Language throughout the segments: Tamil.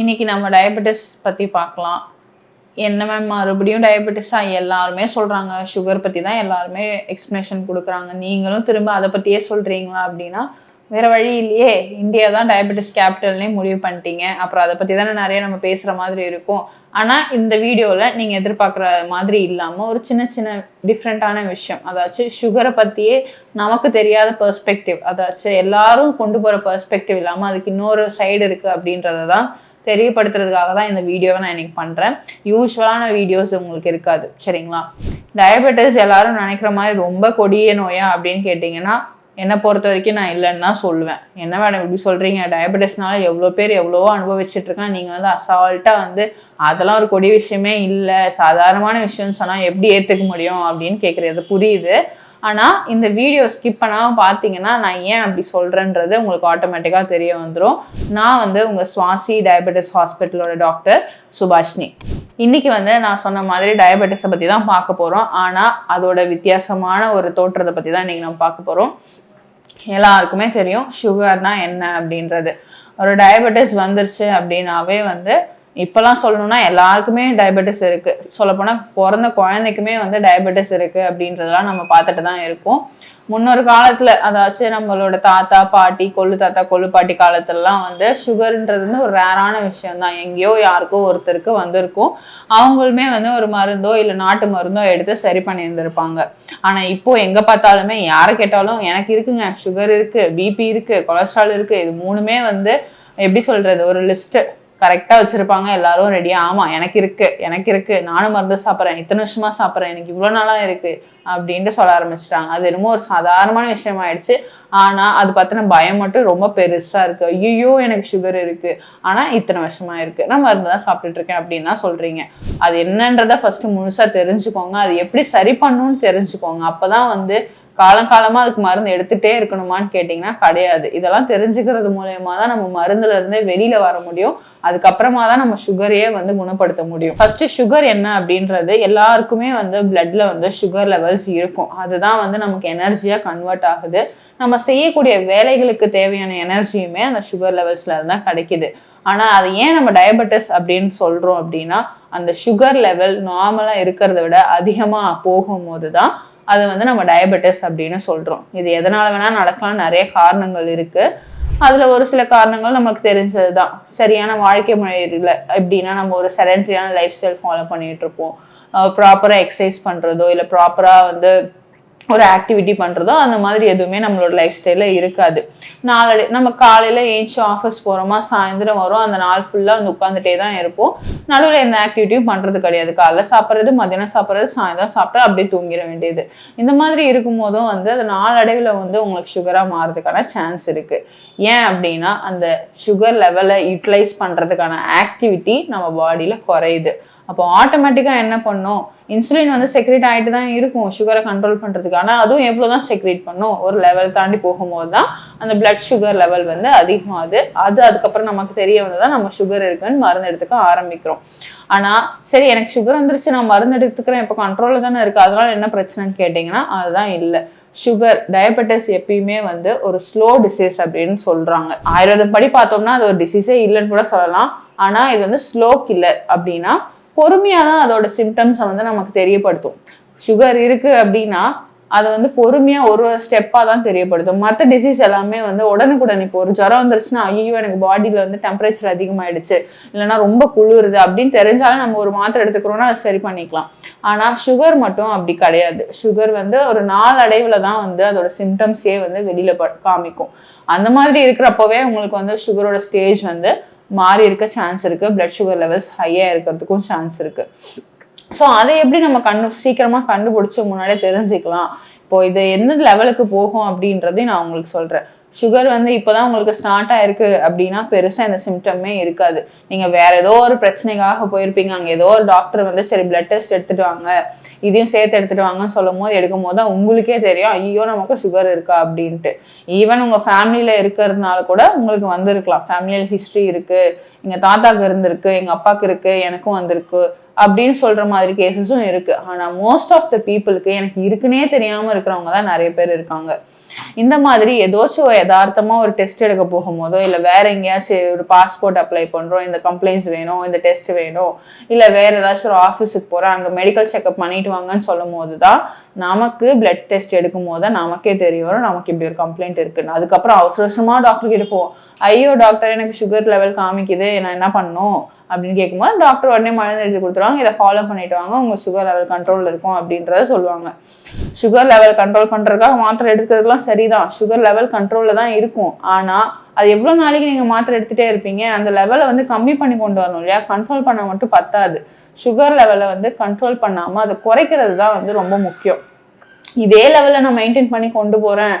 இன்னைக்கு நம்ம டயபெட்டிஸ் பற்றி பார்க்கலாம். என்ன மேம் மறுபடியும் டயபெட்டிஸாக எல்லாருமே சொல்கிறாங்க சுகர் பற்றி தான் எல்லாருமே எக்ஸ்ப்ளனேஷன் கொடுக்குறாங்க. நீங்களும் திரும்ப அதை பற்றியே சொல்கிறீங்களா அப்படின்னா வேறு வழி இல்லையே. இந்தியா தான் டயபெட்டிஸ் கேபிட்டல்னே முடிவு பண்ணிட்டீங்க. அப்புறம் அதை பற்றி தானே நிறைய நம்ம பேசுகிற மாதிரி இருக்கும். ஆனால் இந்த வீடியோவில் நீங்கள் எதிர்பார்க்குற மாதிரி இல்லாமல் ஒரு சின்ன சின்ன டிஃப்ரெண்ட்டான விஷயம். அதாச்சும் சுகரை பற்றியே நமக்கு தெரியாத பெர்ஸ்பெக்டிவ் அதாச்சும் எல்லாரும் கொண்டு போகிற பெர்ஸ்பெக்டிவ் இல்லாமல் அதுக்கு இன்னொரு சைடு இருக்குது அப்படின்றத தான் தெரியப்படுத்துறதுக்காக தான் இந்த வீடியோவை நான் இன்னைக்கு பண்ணுறேன் யூஸ்வலான வீடியோஸ் உங்களுக்கு இருக்காது சரிங்களா? டயபெட்டிஸ் எல்லாரும் நினைக்கிற மாதிரி ரொம்ப கொடிய நோயா அப்படின்னு கேட்டிங்கன்னா என்னை பொறுத்த வரைக்கும் நான் இல்லைன்னு தான் சொல்லுவேன். என்ன மேடம் இப்படி சொல்கிறீங்க டயபெட்டிஸ்னால எவ்வளோ பேர் எவ்வளவோ அனுபவிச்சுட்டு நீங்கள் வந்து அசால்ட்டாக வந்து அதெல்லாம் ஒரு கொடிய விஷயமே இல்லை. சாதாரணமான விஷயம்னு சொன்னால் எப்படி ஏற்றுக்க முடியும் அப்படின்னு கேட்குறது புரியுது. ஆனால் இந்த வீடியோ ஸ்கிப் பண்ணாமல் பார்த்தீங்கன்னா நான் ஏன் அப்படி சொல்கிறேன்றது உங்களுக்கு ஆட்டோமேட்டிக்காக தெரிய வந்துடும் நான் வந்து உங்கள் சுவாசி டயபெட்டிஸ் ஹாஸ்பிட்டலோட டாக்டர் சுபாஷினி. இன்னைக்கு வந்து நான் சொன்ன மாதிரி டயபெட்டிஸை பற்றி தான் பார்க்க போகிறோம் ஆனால் அதோட வித்தியாசமான ஒரு தோற்றத்தை பற்றி தான் இன்றைக்கி நம்ம பார்க்க போகிறோம் எல்லாருக்குமே தெரியும் சுகர்னா என்ன அப்படின்றது. ஒரு டயபெட்டிஸ் வந்துருச்சு அப்படின்னாவே வந்து இப்போலாம் சொல்லணும்னா எல்லாருக்குமே டயபெட்டிஸ் இருக்குது சொல்லப்போனால் பிறந்த குழந்தைக்குமே வந்து டயபெட்டிஸ் இருக்குது அப்படின்றதெல்லாம் நம்ம பார்த்துட்டு தான் இருக்கோம். முன்னொரு காலத்தில் அதாச்சும் நம்மளோட தாத்தா பாட்டி கொள்ளு தாத்தா கொள்ளு பாட்டி காலத்துலலாம் வந்து சுகர்ன்றது வந்து ஒரு ரேரான விஷயம் தான். எங்கேயோ யாருக்கோ ஒருத்தருக்கு வந்திருக்கும். அவங்களுமே வந்து ஒரு மருந்தோ இல்லை நாட்டு மருந்தோ எடுத்து சரி பண்ணியிருந்திருப்பாங்க. ஆனால் இப்போ எங்கே பார்த்தாலுமே யாரை கேட்டாலும் எனக்கு இருக்குங்க சுகர் இருக்குது பிபி இருக்குது கொலஸ்ட்ரால் இருக்குது இது மூணுமே வந்து எப்படி சொல்கிறது ஒரு லிஸ்ட்டு கரெக்டாக வச்சுருப்பாங்க. எல்லாரும் ரெடியாக ஆமாம் எனக்கு இருக்குது எனக்கு இருக்குது நானும் மருந்து சாப்பிட்றேன். இத்தனை வருஷமாக சாப்பிட்றேன். எனக்கு இவ்வளோ நாளாக இருக்குது அப்படின்ட்டு சொல்ல ஆரம்பிச்சிட்டாங்க. அது என்னமோ ஒரு சாதாரணமான விஷயம் ஆயிடுச்சு ஆனால் அது பற்றின பயம் மட்டும் ரொம்ப பெருசாக இருக்குது ஐயோ எனக்கு சுகர் இருக்குது ஆனால் இத்தனை வருஷமாக இருக்குது நான் மருந்து தான் சாப்பிட்டுட்டு இருக்கேன். அப்படின்னு தான் சொல்கிறீங்க அது என்னன்றதை ஃபஸ்ட்டு முழுசாக தெரிஞ்சுக்கோங்க. அது எப்படி சரி பண்ணணும்னு தெரிஞ்சுக்கோங்க. அப்போ தான் வந்து காலங்காலமாக அதுக்கு மருந்து எடுத்துகிட்டே இருக்கணுமான்னு கேட்டிங்கன்னா கிடையாது. இதெல்லாம் தெரிஞ்சுக்கிறது மூலயமா தான் நம்ம மருந்துல இருந்தே வெளியில வர முடியும். அதுக்கப்புறமா தான் நம்ம சுகரையே வந்து குணப்படுத்த முடியும். ஃபர்ஸ்ட் சுகர் என்ன அப்படின்றது எல்லாருக்குமே வந்து பிளட்ல வந்து சுகர் லெவல்ஸ் இருக்கும். அதுதான் வந்து நமக்கு எனர்ஜியா கன்வெர்ட் ஆகுது. நம்ம செய்யக்கூடிய வேலைகளுக்கு தேவையான எனர்ஜியுமே அந்த சுகர் லெவல்ஸ்ல இருந்தால் கிடைக்குது. ஆனால் அது ஏன் நம்ம டயபெட்டிஸ் அப்படின்னு சொல்கிறோம் அப்படின்னா அந்த சுகர் லெவல் நார்மலாக இருக்கிறத விட அதிகமாக போகும்போது தான் அது வந்து நம்ம டயபெட்டிஸ் அப்படின்னு சொல்கிறோம் இது எதனால் வேணால் நடக்கலாம். நிறைய காரணங்கள் இருக்குது அதில் ஒரு சில காரணங்கள் நமக்கு தெரிஞ்சது தான் சரியான வாழ்க்கை முறையில் எப்படின்னா நம்ம ஒரு செடன்ட்ரியான லைஃப் ஸ்டைல் ஃபாலோ பண்ணிகிட்ருப்போம் ப்ராப்பராக எக்ஸசைஸ் பண்ணுறதோ இல்லை ப்ராப்பராக வந்து ஒரு ஆக்டிவிட்டி பண்ணுறதோ அந்த மாதிரி எதுவுமே நம்மளோட லைஃப் ஸ்டைலில் இருக்காது. நாளடை நம்ம காலையில் ஏஞ்சி ஆஃபீஸ் போகிறோமா சாயந்தரம் வரும் அந்த நாள் ஃபுல்லாக வந்து உட்காந்துட்டே தான் இருப்போம். நடுவில் எந்த ஆக்டிவிட்டியும் பண்ணுறது கிடையாது. காலைல சாப்பிட்றது மதியானம் சாப்பிட்றது சாயந்தரம் சாப்பிட்டா அப்படியே தூங்கிட வேண்டியது. இந்த மாதிரி இருக்கும் போதும் வந்து அது நாளடைவில் வந்து உங்களுக்கு சுகராக மாறதுக்கான சான்ஸ் இருக்குது ஏன் அப்படின்னா அந்த சுகர் லெவலை யூட்டிலைஸ் பண்ணுறதுக்கான ஆக்டிவிட்டி நம்ம பாடியில் குறையுது. அப்போ ஆட்டோமேட்டிக்காக என்ன பண்ணும்? இன்சுலின் வந்து செக்ரேட் ஆகிட்டு தான் இருக்கும் சுகரை கண்ட்ரோல் பண்ணுறதுக்கு ஆனால் அதுவும் எவ்வளோ தான் செக்ரேட் பண்ணும்? ஒரு லெவல் தாண்டி போகும்போது தான் அந்த பிளட் சுகர் லெவல் வந்து அதிகமாகுது. அது அதுக்கப்புறம் நமக்கு தெரிய வந்து தான் நம்ம சுகர் இருக்குன்னு மருந்து எடுத்துக்க ஆரம்பிக்கிறோம். ஆனால் சரி எனக்கு சுகர் வந்துருச்சு நான் மருந்து எடுத்துக்கிறேன் இப்போ கண்ட்ரோலில் தானே இருக்குது அதனால் என்ன பிரச்சனைன்னு கேட்டிங்கன்னா அதுதான் இல்லை. சுகர் டயபெட்டிஸ் எப்பயுமே வந்து ஒரு ஸ்லோ டிசீஸ் அப்படின்னு சொல்கிறாங்க ஆயுர்வேதம் படி பார்த்தோம்னா அது ஒரு டிசீஸே இல்லைன்னு கூட சொல்லலாம். ஆனால் இது வந்து ஸ்லோ கில்லர் அப்படின்னா பொறுமையாக தான் அதோட சிம்டம்ஸை வந்து நமக்கு தெரியப்படுத்தும். சுகர் இருக்குது அப்படின்னா அதை வந்து பொறுமையாக ஒரு ஸ்டெப்பாக தான் தெரியப்படுத்தும். மற்ற டிசீஸ் எல்லாமே வந்து உடனுக்குடன் இப்போ ஒரு ஜுரம் வந்துருச்சுன்னா ஐயோ எனக்கு பாடியில் வந்து டெம்பரேச்சர் அதிகமாயிடுச்சு. இல்லைன்னா ரொம்ப குளிருது அப்படின்னு தெரிஞ்சாலும் நம்ம ஒரு மாத்திரை எடுத்துக்கிறோன்னா அதை சரி பண்ணிக்கலாம். ஆனால் சுகர் மட்டும் அப்படி கிடையாது. சுகர் வந்து ஒரு நாளடைவில் தான் வந்து அதோட சிம்டம்ஸே வந்து வெளியில் காமிக்கும். அந்த மாதிரி இருக்கிறப்பவே உங்களுக்கு வந்து சுகரோட ஸ்டேஜ் வந்து மாறி இருக்க சான்ஸ் இருக்குது பிளட் சுகர் லெவல்ஸ் ஹையாக இருக்கிறதுக்கும் சான்ஸ் இருக்குது ஸோ அதை எப்படி நம்ம கண்டு சீக்கிரமாக கண்டுபிடிச்சி முன்னாடியே தெரிஞ்சுக்கலாம். இப்போ இது எந்த லெவலுக்கு போகும் அப்படின்றதையும் நான் உங்களுக்கு சொல்கிறேன் சுகர் வந்து இப்போதான் உங்களுக்கு ஸ்டார்ட் ஆயிருக்கு அப்படின்னா பெருசாக இந்த சிம்டமே இருக்காது. நீங்கள் வேற ஏதோ ஒரு பிரச்சனைக்காக போயிருப்பீங்க. அங்கே ஏதோ ஒரு டாக்டர் வந்து சரி பிளட் டெஸ்ட் எடுத்துட்டு வாங்க. இதையும் சேர்த்து எடுத்துட்டு வாங்கன்னு சொல்லும் போது எடுக்கும் போது தான் உங்களுக்கே தெரியும். ஐயோ நமக்கு சுகர் இருக்கா அப்படின்ட்டு. ஈவன் உங்கள் ஃபேமிலியில் இருக்கிறதுனால கூட உங்களுக்கு வந்திருக்கலாம். ஃபேமிலியல் ஹிஸ்ட்ரி இருக்குது எங்கள் தாத்தாவுக்கு இருந்திருக்கு. எங்கள் அப்பாவுக்கு இருக்குது எனக்கும் வந்திருக்கு. அப்படின்னு சொல்கிற மாதிரி கேசஸும் இருக்குது ஆனால் மோஸ்ட் ஆஃப் த பீப்புளுக்கு எனக்கு இருக்குன்னே தெரியாமல் இருக்கிறவங்க தான் நிறைய பேர் இருக்காங்க. இந்த மாதிரி ஏதாச்சும் யதார்த்தமா ஒரு டெஸ்ட் எடுக்க போகும்போதோ இல்லை வேற எங்கேயாச்சும் ஒரு பாஸ்போர்ட் அப்ளை பண்றோம் இந்த கம்ப்ளைண்ட்ஸ் வேணும் இந்த டெஸ்ட் வேணும் இல்லை வேற ஏதாச்சும் ஒரு ஆஃபீஸுக்கு போறோம் அங்கே மெடிக்கல் செக்அப் பண்ணிட்டு வாங்கன்னு சொல்லும் போது தான் நமக்கு பிளட் டெஸ்ட் எடுக்கும் போது தான் நமக்கே தெரிய வரும் நமக்கு இப்படி ஒரு கம்ப்ளைண்ட் இருக்குன்னு. அதுக்கப்புறம் அவசர அவசரமா டாக்டர் கிட்ட போவோம். ஐயோ டாக்டர் எனக்கு சுகர் லெவல் காமிக்குது நான் என்ன பண்ணும் அப்படின்னு கேட்கும்போது டாக்டர் உடனே மருந்து எழுதி கொடுத்துருவாங்க. இதை ஃபாலோ பண்ணிட்டு வாங்க. உங்க சுகர் லெவல் கண்ட்ரோல் இருக்கும் அப்படின்றத சொல்லுவாங்க. சுகர் லெவல் கண்ட்ரோல் பண்றதுக்காக மாத்திரை எடுக்கிறதுலாம் சரிதான். சுகர் லெவல் கண்ட்ரோல்ல தான் இருக்கும். ஆனா அது எவ்வளவு நாளைக்கு நீங்க மாத்திரை எடுத்துட்டே இருப்பீங்க அந்த லெவலை வந்து கம்மி பண்ணி கொண்டு வரணும் இல்லையா? கண்ட்ரோல் பண்ண மட்டும் பத்தாது. சுகர் லெவலை வந்து கண்ட்ரோல் பண்ணாம அதை குறைக்கிறது தான் வந்து ரொம்ப முக்கியம். இதே லெவலில் நான் மெயின்டைன் பண்ணி கொண்டு போறேன்.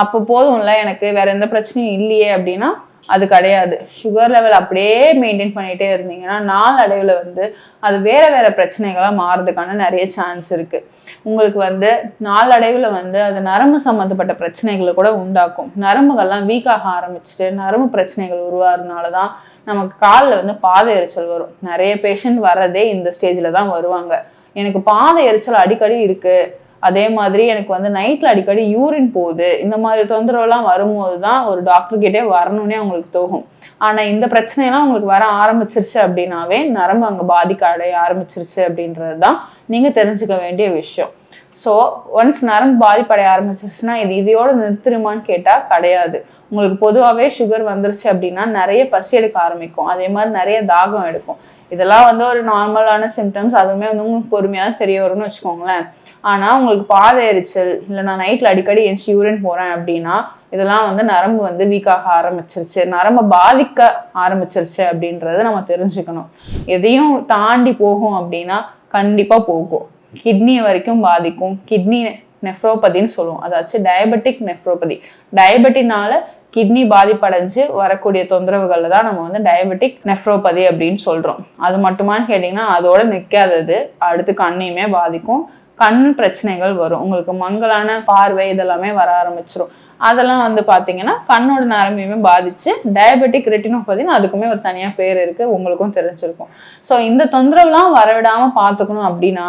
அப்போ போதும்ல எனக்கு வேற எந்த பிரச்சனையும் இல்லையே அப்படின்னா அது கிடையாது. சுகர் லெவல் அப்படியே மெயின்டைன் பண்ணிகிட்டே இருந்தீங்கன்னா நாளடைவில் வந்து அது வேறு வேறு பிரச்சனைகளாக மாறுறதுக்கான நிறைய சான்ஸ் இருக்குது உங்களுக்கு வந்து நாளடைவில் வந்து அது நரம்பு சம்மந்தப்பட்ட பிரச்சனைகளை கூட உண்டாக்கும். நரம்புகள்லாம் வீக் ஆக ஆரம்பிச்சுட்டு நரம்பு பிரச்சனைகள் உருவாகிறதுனால தான் நமக்கு காலில் வந்து பாத எரிச்சல் வரும். நிறைய பேஷண்ட் வர்றதே இந்த ஸ்டேஜில் தான் வருவாங்க. எனக்கு பாத எரிச்சல் அடிக்கடி இருக்குது அதே மாதிரி எனக்கு வந்து நைட்டில் அடிக்கடி யூரின் போகுது. இந்த மாதிரி தொந்தரவுலாம் வரும்போது தான் ஒரு டாக்டர்கிட்டே வரணும்னே அவங்களுக்கு தோகும் ஆனால் இந்த பிரச்சனையெல்லாம் உங்களுக்கு வர ஆரம்பிச்சிருச்சு அப்படின்னாவே நரம்பு அங்கே பாதிக்க அடைய ஆரம்பிச்சிருச்சு அப்படின்றது தான் நீங்கள் தெரிஞ்சுக்க வேண்டிய விஷயம். ஸோ ஒன்ஸ் நரம்பு பாதிப்படைய ஆரம்பிச்சிருச்சுன்னா இது இதையோட நிறுத்திடுமான்னு கேட்டால் கிடையாது. உங்களுக்கு பொதுவாகவே சுகர் வந்துருச்சு அப்படின்னா நிறைய பசி எடுக்க ஆரம்பிக்கும். அதே மாதிரி நிறைய தாகம் எடுக்கும். இதெல்லாம் வந்து ஒரு நார்மலான சிம்டம்ஸ் அதுவுமே வந்து உங்களுக்கு பொறுமையாக தான் தெரிய வரும்னு வச்சுக்கோங்களேன். ஆனால் உங்களுக்கு பாத எரிச்சல் இல்லை நான் நைட்டில் அடிக்கடி எஞ்சி யூரின் போகிறேன் அப்படின்னா இதெல்லாம் வந்து நரம்பு வந்து வீக்காக ஆரம்பிச்சிருச்சு. நரம்பை பாதிக்க ஆரம்பிச்சிருச்சு அப்படின்றத நம்ம தெரிஞ்சுக்கணும். எதையும் தாண்டி போகும் அப்படின்னா கண்டிப்பாக போகும். கிட்னி வரைக்கும் பாதிக்கும். கிட்னி நெஃப்ரோபதின்னு சொல்லுவோம். அதாச்சும் டயபெட்டிக் நெஃப்ரோபதி. டயபெட்டினால கிட்னி பாதிப்படைஞ்சு வரக்கூடிய தொந்தரவுகளில் தான் நம்ம வந்து டயபெட்டிக் நெஃப்ரோபதி அப்படின்னு சொல்கிறோம் அது மட்டுமான்னு கேட்டிங்கன்னா அதோட நிற்காதது அடுத்து கண்ணையுமே பாதிக்கும். கண் பிரச்சனைகள் வரும். உங்களுக்கு மங்கலான பார்வை இதெல்லாமே வர ஆரம்பிச்சிடும் அதெல்லாம் வந்து பார்த்தீங்கன்னா கண்ணோட நரம்பையுமே பாதிச்சு டயபெட்டிக் ரெட்டினோபதின்னு அதுக்குமே ஒரு தனியாக பேர் இருக்குது உங்களுக்கும் தெரிஞ்சிருக்கும். ஸோ இந்த தொந்தரவுலாம் வரவிடாமல் பார்த்துக்கணும் அப்படின்னா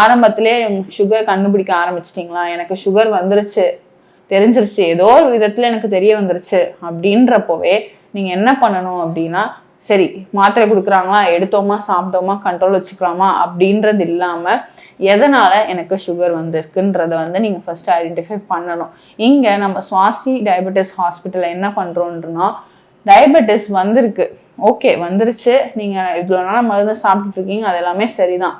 ஆரம்பத்திலே சுகர் கண்டுபிடிக்க ஆரம்பிச்சிட்டிங்களா? எனக்கு சுகர் வந்துருச்சு. தெரிஞ்சிருச்சு. ஏதோ ஒரு விதத்தில் எனக்கு தெரிய வந்துருச்சு. அப்படின்றப்போவே நீங்கள் என்ன பண்ணணும் அப்படின்னா சரி மாத்திரை கொடுக்குறாங்களா? எடுத்தோமா சாப்பிட்டோமா கண்ட்ரோல் வச்சுக்கலாமா? அப்படின்றது இல்லாமல் எதனால் எனக்கு சுகர் வந்திருக்குன்றத வந்து நீங்கள் ஃபஸ்ட்டு ஐடென்டிஃபை பண்ணணும். இங்கே நம்ம சுவாசி டயபெட்டிஸ் ஹாஸ்பிட்டலில் என்ன பண்ணுறோன்றனா டயபெட்டிஸ் வந்திருக்கு. ஓகே வந்துருச்சு. நீங்கள் இவ்வளோ நாள் மருந்து சாப்பிட்டுருக்கீங்க அது எல்லாமே சரிதான்.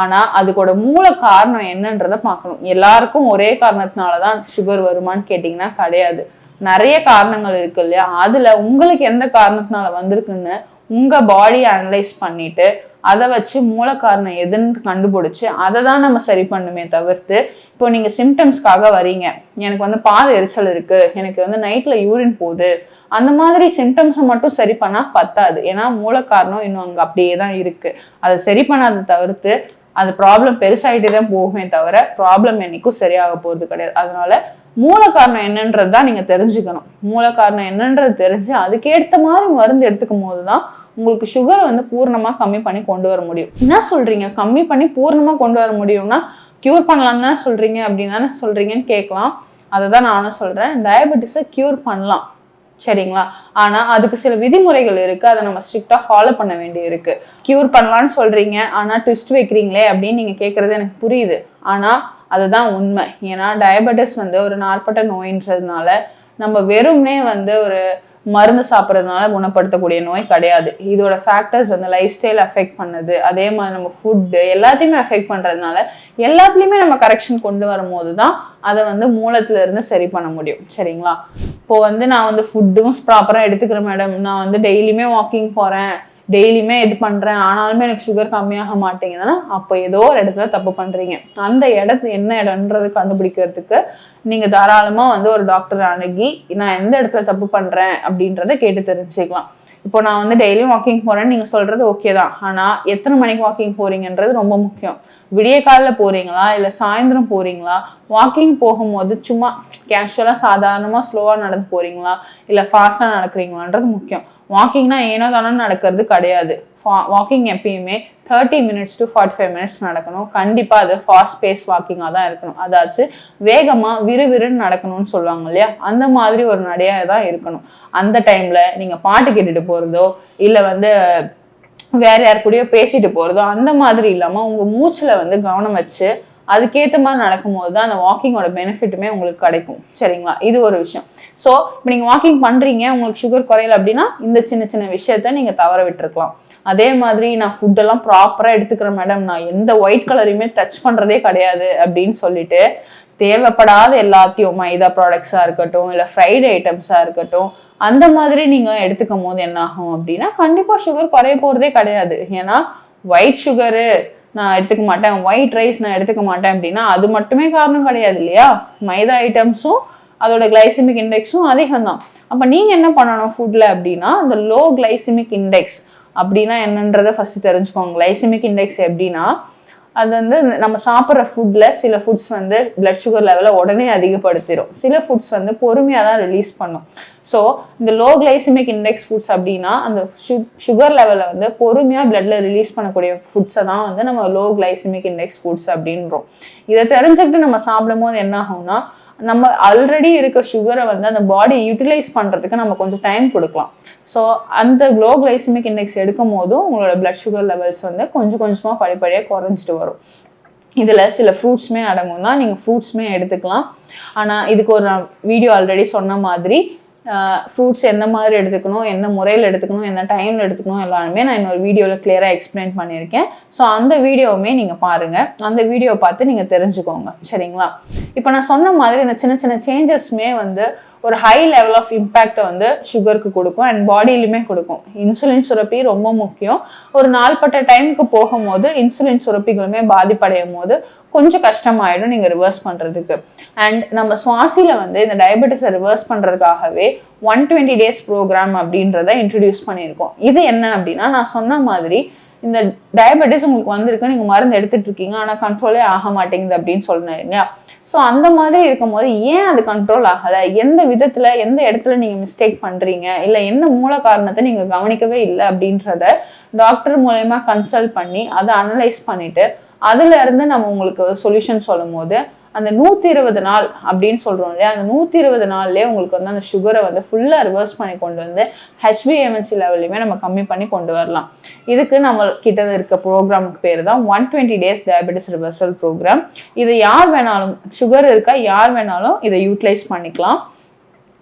ஆனால் அதுக்கோட மூல காரணம் என்னன்றதை பார்க்கணும். எல்லாருக்கும் ஒரே காரணத்தினால தான் சுகர் வருமான்னு கேட்டிங்கன்னா கிடையாது. நிறைய காரணங்கள் இருக்கு இல்லையா? அதுல உங்களுக்கு எந்த காரணத்தினால வந்திருக்குன்னு உங்க பாடியை அனலைஸ் பண்ணிட்டு அதை வச்சு மூல காரணம் எதுன்னு கண்டுபிடிச்சு அதை தான் நம்ம சரி பண்ணுமே தவிர்த்து இப்போ நீங்க சிம்டம்ஸ்க்காக வரீங்க. எனக்கு வந்து பால் எரிச்சல் இருக்கு. எனக்கு வந்து நைட்ல யூரின் போகுது. அந்த மாதிரி சிம்டம்ஸை மட்டும் சரி பண்ணா பத்தாது. ஏன்னா மூல காரணம் இன்னும் அங்கே அப்படியே தான் இருக்கு. அதை சரி பண்ணாத தவிர்த்து அந்த ப்ராப்ளம் பெருசாயிட்டே தான் போகுமே தவிர ப்ராப்ளம் என்னைக்கும் சரியாக போகிறது கிடையாது. அதனால மூல காரணம் என்னன்றது தான் நீங்கள் தெரிஞ்சுக்கணும். மூல காரணம் என்னன்றது தெரிஞ்சு அதுக்கேற்ற மாதிரி மருந்து எடுத்துக்கும் போது தான் உங்களுக்கு சுகர் வந்து பூர்ணமாக கம்மி பண்ணி கொண்டு வர முடியும். என்ன சொல்கிறீங்க கம்மி பண்ணி பூர்ணமாக கொண்டு வர முடியும்னா க்யூர் பண்ணலாம் தான் சொல்கிறீங்க அப்படின்னு தானே சொல்கிறீங்கன்னு கேட்கலாம். அதை தான் நானும் சொல்கிறேன் டயபெட்டிஸை க்யூர் பண்ணலாம். சரிங்களா? ஆனால் அதுக்கு சில விதிமுறைகள் இருக்குது அதை நம்ம ஸ்ட்ரிக்டாக ஃபாலோ பண்ண வேண்டி இருக்கு. க்யூர் பண்ணலான்னு சொல்கிறீங்க ஆனால் ட்விஸ்ட் வைக்கிறீங்களே அப்படின்னு நீங்கள் கேட்குறது எனக்கு புரியுது. ஆனால் அதுதான் உண்மை. ஏன்னா டயபெட்டிஸ் வந்து ஒரு நாற்பட்ட நோயின்றதுனால நம்ம வெறும்னே வந்து ஒரு மருந்து சாப்பிட்றதுனால குணப்படுத்தக்கூடிய நோய் கிடையாது. இதோட ஃபேக்டர்ஸ் வந்து லைஃப் ஸ்டைல் அஃபெக்ட் பண்ணுது. அதே மாதிரி நம்ம ஃபுட்டு எல்லாத்தையுமே அஃபெக்ட் பண்ணுறதுனால எல்லாத்துலேயுமே நம்ம கரெக்ஷன் கொண்டு வரும்போது தான் அதை வந்து மூலத்துலேருந்து சரி பண்ண முடியும். சரிங்களா? இப்போது வந்து நான் வந்து ஃபுட்டும் ப்ராப்பராக எடுத்துக்கிறேன் மேடம் நான் வந்து டெய்லியுமே வாக்கிங் போகிறேன் டெய்லியுமே இது பண்ணுறேன் ஆனாலுமே எனக்கு சுகர் கம்மியாக மாட்டேங்குதுன்னா அப்போ ஏதோ ஒரு இடத்துல தப்பு பண்ணுறீங்க அந்த இடத்து என்ன இடம்ன்றது கண்டுபிடிக்கிறதுக்கு நீங்கள் தாராளமாக வந்து ஒரு டாக்டர் அணுகி நான் எந்த இடத்துல தப்பு பண்ணுறேன் அப்படின்றத கேட்டு தெரிஞ்சுக்கலாம். இப்போ நான் வந்து டெய்லியும் வாக்கிங் போகிறேன்னு நீங்கள் சொல்கிறது ஓகே தான். ஆனால் எத்தனை மணிக்கு வாக்கிங் போகிறீங்கன்றது ரொம்ப முக்கியம். விடிய காலில் போகிறீங்களா இல்லை சாயந்தரம் போகிறீங்களா வாக்கிங் போகும்போது சும்மா கேஷுவலாக சாதாரணமாக ஸ்லோவாக நடந்து போகிறீங்களா இல்லை ஃபாஸ்ட்டாக நடக்கிறீங்களான்றது முக்கியம். வாக்கிங்னா ஏனோ தானே நடக்கிறது கிடையாது. ஃபா வாக்கிங் எப்பயுமே thirty minutes to forty five minutes நடக்கணும். கண்டிப்பாக அது ஃபாஸ்ட் பேஸ் வாக்கிங்காக தான் இருக்கணும். அதாச்சும் வேகமாக விறுவிறுன்னு நடக்கணும்னு சொல்லுவாங்க இல்லையா? அந்த மாதிரி ஒரு நடையாக தான் இருக்கணும். அந்த டைமில் நீங்கள் பாட்டு கேட்டுட்டு போகிறதோ இல்லை வந்து வேற யார் கூடயோ பேசிட்டு போகிறதோ அந்த மாதிரி இல்லாமல் உங்கள் மூச்சில் வந்து கவனம் வச்சு அதுக்கேற்ற மாதிரி நடக்கும்போது தான் அந்த வாக்கிங்கோட பெனிஃபிட்டுமே உங்களுக்கு கிடைக்கும். சரிங்களா? இது ஒரு விஷயம். ஸோ இப்போ நீங்கள் வாக்கிங் பண்ணுறீங்க உங்களுக்கு சுகர் குறையல அப்படின்னா இந்த சின்ன சின்ன விஷயத்த நீங்கள் தவற விட்டுருக்கலாம். அதே மாதிரி நான் ஃபுட்டெல்லாம் ப்ராப்பராக எடுத்துக்கிறேன் மேடம் நான் எந்த ஒயிட் கலரையுமே டச் பண்ணுறதே கிடையாது அப்படின்னு சொல்லிட்டு தேவைப்படாத எல்லாத்தையும் மைதா ப்ராடக்ட்ஸாக இருக்கட்டும் இல்லை ஃப்ரைடு ஐட்டம்ஸாக இருக்கட்டும் அந்த மாதிரி நீங்கள் எடுத்துக்கும் போது என்ன ஆகும் அப்படின்னா கண்டிப்பாக சுகர் குறைய போகிறதே கிடையாது. ஏன்னா ஒயிட் சுகரு நான் எடுத்துக்க மாட்டேன் ஒயிட் ரைஸ் நான் எடுத்துக்க மாட்டேன் அப்படின்னா அது மட்டுமே காரணம் கிடையாது இல்லையா? மைதா ஐட்டம்ஸும் அதோட கிளைசிமிக் இண்டெக்ஸும் அதிகம் தான். அப்போ நீங்கள் என்ன பண்ணணும் ஃபுட்டில் அப்படின்னா அந்த லோ கிளைசிமிக் இண்டெக்ஸ் அப்படின்னா என்னன்றதை ஃபஸ்ட்டு தெரிஞ்சுக்கோங்க. கிளைசிமிக் இண்டெக்ஸ் எப்படின்னா அது வந்து நம்ம சாப்பிட்ற ஃபுட்டில் சில ஃபுட்ஸ் வந்து பிளட் சுகர் லெவலை உடனே அதிகப்படுத்திடும் சில ஃபுட்ஸ் வந்து பொறுமையாக தான் ரிலீஸ் பண்ணும். ஸோ இந்த லோ கிளைசிமிக் இண்டெக்ஸ் ஃபுட்ஸ் அப்படின்னா அந்த சு சுகர் லெவலை வந்து பொறுமையாக பிளட்ல ரிலீஸ் பண்ணக்கூடிய ஃபுட்ஸை தான் வந்து நம்ம லோ கிளைசிமிக் இண்டெக்ஸ் ஃபுட்ஸ் அப்படின்றோம். இதை தெரிஞ்சுக்கிட்டு நம்ம சாப்பிடும்போது என்ன ஆகும்னா நம்ம ஆல்ரெடி இருக்க சுகரை வந்து அந்த பாடி யூட்டிலைஸ் பண்ணுறதுக்கு நம்ம கொஞ்சம் டைம் கொடுக்கலாம். ஸோ அந்த க்ளோ கிளைசிமிக் இண்டெக்ஸ் எடுக்கும் போதும் உங்களோட பிளட் சுகர் லெவல்ஸ் வந்து கொஞ்சம் கொஞ்சமாக படிப்படியாக குறைஞ்சிட்டு வரும். இதில் சில ஃப்ரூட்ஸுமே அடங்கும் தான் நீங்கள் ஃப்ரூட்ஸுமே எடுத்துக்கலாம். ஆனால் இதுக்கு ஒரு நான் வீடியோ ஆல்ரெடி சொன்ன மாதிரி ஃப்ரூட்ஸ் எந்த மாதிரி எடுத்துக்கணும் என்ன முறையில் எடுத்துக்கணும் என்ன டைமில் எடுத்துக்கணும் எல்லாருமே நான் இன்னொரு வீடியோவில் கிளியராக எக்ஸ்பிளைன் பண்ணியிருக்கேன். ஸோ அந்த வீடியோவுமே நீங்கள் பாருங்கள் அந்த வீடியோவை பார்த்து நீங்கள் தெரிஞ்சுக்கோங்க. சரிங்களா? இப்போ நான் சொன்ன மாதிரி இந்த சின்ன சின்ன சேஞ்சஸ்மே வந்து ஒரு ஹை லெவல் ஆஃப் இம்பேக்டை வந்து சுகருக்கு கொடுக்கும் அண்ட் பாடியிலுமே கொடுக்கும். இன்சுலின் சுரப்பி ரொம்ப முக்கியம். ஒரு நாள்பட்ட டைமுக்கு போகும்போது இன்சுலின் சுரப்பிகளுமே பாதிப்படையும் போது கொஞ்சம் கஷ்டமாயிடும் நீங்கள் ரிவர்ஸ் பண்ணுறதுக்கு அண்ட் நம்ம சுவாசியில் வந்து இந்த டயபெட்டிஸை ரிவர்ஸ் பண்ணுறதுக்காகவே ஒன் டுவெண்ட்டி டேஸ் ப்ரோக்ராம் அப்படின்றத இன்ட்ரடியூஸ் பண்ணியிருக்கோம். இது என்ன அப்படின்னா நான் சொன்ன மாதிரி இந்த டயபெட்டிஸ் உங்களுக்கு வந்திருக்கு நீங்கள் மருந்து எடுத்துகிட்டு இருக்கீங்க ஆனால் கண்ட்ரோலே ஆக மாட்டேங்குது அப்படின்னு சொன்னேன் இல்லையா? ஸோ அந்த மாதிரி இருக்கும்போது ஏன் அது கண்ட்ரோல் ஆகலை? எந்த விதத்தில் எந்த இடத்துல நீங்கள் மிஸ்டேக் பண்ணுறீங்க இல்லை என்ன மூல காரணத்தை நீங்கள் கவனிக்கவே இல்லை அப்படின்றத டாக்டர் மூலயமா கன்சல்ட் பண்ணி அதை அனலைஸ் பண்ணிவிட்டு அதுலேருந்து நம்ம உங்களுக்கு சொல்யூஷன் சொல்லும் போது அந்த நூற்றி இருபது நாள் அப்படின்னு சொல்கிறோம் இல்லையா? அந்த நூற்றி இருபது நாள்லேயே உங்களுக்கு வந்து அந்த சுகரை வந்து ஃபுல்லாக ரிவர்ஸ் பண்ணி கொண்டு வந்து ஹெச்பிஎம்என்சி லெவல்லையுமே நம்ம கம்மி பண்ணி கொண்டு வரலாம். இதுக்கு நம்ம கிட்ட இருக்க ப்ரோக்ராமுக்கு பேர் தான் one twenty days diabetes reversal program இது யார் வேணாலும் சுகர் இருக்கா யார் வேணாலும் இதை யூட்டிலைஸ் பண்ணிக்கலாம்.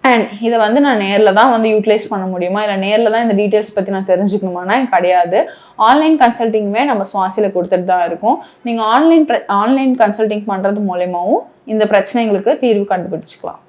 அண்ட் இதை வந்து நான் நேரில் தான் வந்து யூட்டிலைஸ் பண்ண முடியுமா? இல்லை நேரில் தான் இந்த டீட்டெயில்ஸ் பற்றி நான் தெரிஞ்சுக்கணுமானா? கிடையாது. ஆன்லைன் கன்சல்ட்டிங்குமே நம்ம சுவாசியில் கொடுத்துட்டு தான் இருக்கோம். நீங்கள் ஆன்லைன் ஆன்லைன் கன்சல்ட்டிங் பண்ணுறது மூலயமாவும் இந்த பிரச்சனைகளுக்கு தீர்வு கண்டுபிடிச்சிக்கலாம்.